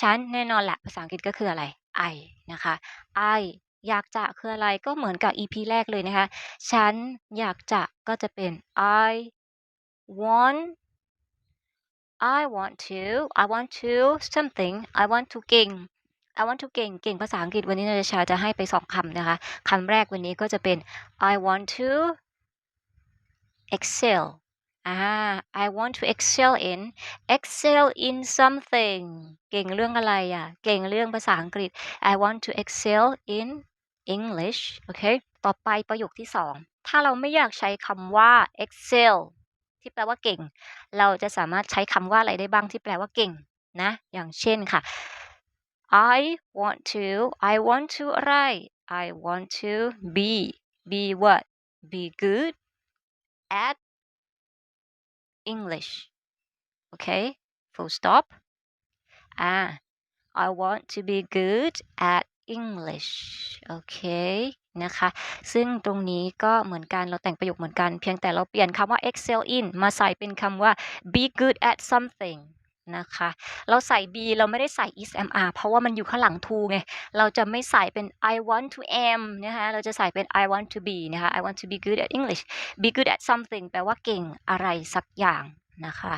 ฉันแน่นอนแหละภาษาอังกฤษก็คืออะไร I นะคะ I อยากจะคืออะไรก็เหมือนกับ EP แรกเลยนะคะ ฉันอยากจะก็จะเป็น I want I want to I want to something I want to เก่ง I want to เก่ง เก่งภาษาอังกฤษวันนี้นาตาชาจะให้ไปสองคำนะคะ คำแรกวันนี้ก็จะเป็น I want to excel อ่า I want to excel in excel in something เก่งเรื่องอะไรอะ เก่งเรื่องภาษาอังกฤษ I want to excel in English โอเค ต่อไปประโยคที่สอง ถ้าเราไม่อยากใช้คำว่า excel ที่แปลว่าเก่ง เราจะสามารถใช้คำว่าอะไรได้บ้างที่แปลว่าเก่งนะ อย่างเช่นค่ะ I want to I want to อะไร I want to be be what be good at English okay full stop ah, I want to be good at English okay, นะคะ ซึ่งตรงนี้ก็เหมือนกัน เราแต่งประโยคเหมือนกัน เพียงแต่เราเปลี่ยนคำว่า excel in มาใส่เป็นคำว่า be good at something นะคะ เราใส่ be เราไม่ได้ใส่ is am are เพราะว่ามันอยู่ข้างหลัง to ไง เราจะไม่ใส่เป็น I want to am นะคะ เราจะใส่เป็น I want to be นะคะ I want to be good at English be good at something แปลว่าเก่งอะไรสักอย่างนะคะ